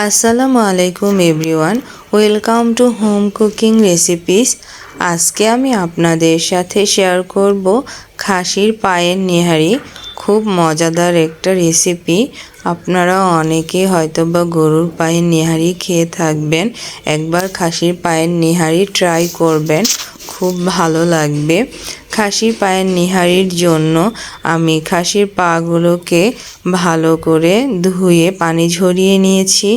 আসসালামু আলাইকুম everyone, welcome to home cooking recipes. আজকে আমি আপনাদের সাথে শেয়ার করব খাসির পায়ের নেহারি। খুব মজাদার একটা রেসিপি। আপনারা অনেকে হয়তো বা গরুর পায়ের নেহারি খেয়ে থাকবেন, একবার খাসির পায়ের নেহারি ট্রাই করবেন। খুব ভালো লাগবে। খাসির পায়ের নিহারির জন্য আমি খাসির পাগুলোকে ভালো করে ধুয়ে পানি ঝরিয়ে নিয়েছি।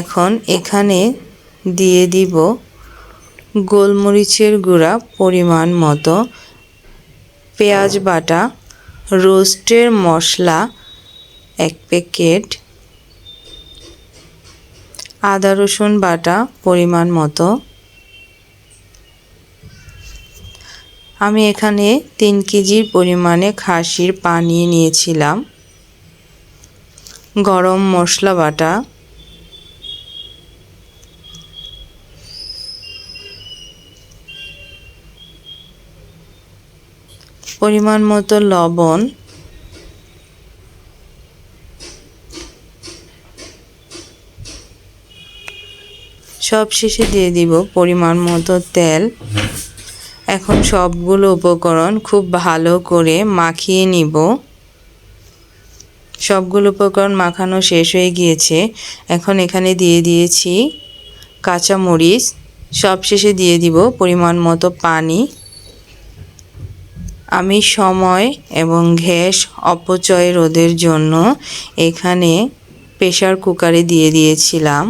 এখন এখানে দিয়ে দিব গোলমরিচের গুঁড়া পরিমাণ মতো, পেঁয়াজ বাটা রোস্টের মশলা এক প্যাকেট, আদা রসুন বাটা পরিমাণ মতো আমি এখানে তিন কেজির পরিমাণে খাসির পা নিয়ে নিয়েছিলাম। গরম মশলা বাটা। পরিমাণ মতো লবণ। সব শেষে দিয়ে দিব পরিমাণ মতো তেল। এখন সবগুলো উপকরণ খুব ভালো করে মাখিয়ে নিব। সবগুলো উপকরণ মাখানো শেষ হয়ে গিয়েছে। এখন এখানে দিয়ে দিয়েছি কাঁচা মরিচ সব শেষে দিয়ে দিব পরিমাণ মতো পানি। আমি সময় এবং গ্যাস অপচয় রোধের জন্য এখানে প্রেশার কুকারে দিয়ে দিয়েছিলাম।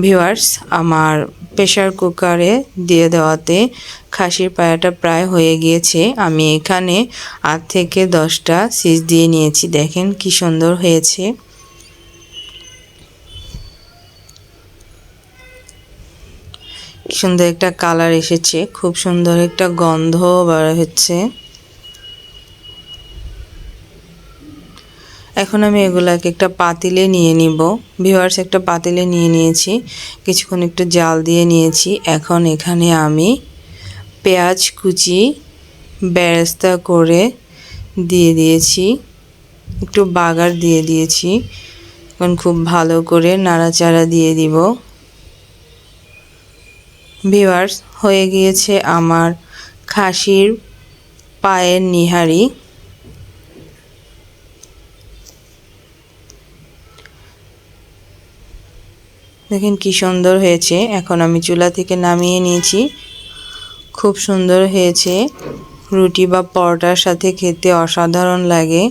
ভিওয়ার্স আমার প্রেশার কুকারে দিয়ে দেওয়াতে খাসির পায়াটা প্রায় হয়ে গিয়েছে। আমি এখানে আট থেকে দশটা সিজ দিয়ে নিয়েছি। দেখেন কি সুন্দর হয়েছে। সুন্দর একটা কালার এসেছে। খুব সুন্দর একটা গন্ধ বার হচ্ছে। এখন আমি এগুলাকে একটা পাতিলে নিয়ে নিব। ভিওয়ার্স একটা পাতিলে নিয়ে নিয়েছি। কিছুক্ষণ একটু জাল দিয়ে নিয়েছি। এখন এখানে আমি পেঁয়াজ কুচি বেরেস্তা করে দিয়ে দিয়েছি। একটু বাগার দিয়ে দিয়েছি। এখন খুব ভালো করে নাড়াচাড়া দিয়ে দিব। ভিওয়ার্স হয়ে গিয়েছে আমার খাসির পায়ের নিহারি। দেখেন কি সুন্দর হয়েছে। এখন আমি চুলা থেকে নামিয়ে নিয়েছি। খুব সুন্দর হয়েছে। রুটি বা পরোটার সাথে খেতে অসাধারণ লাগে।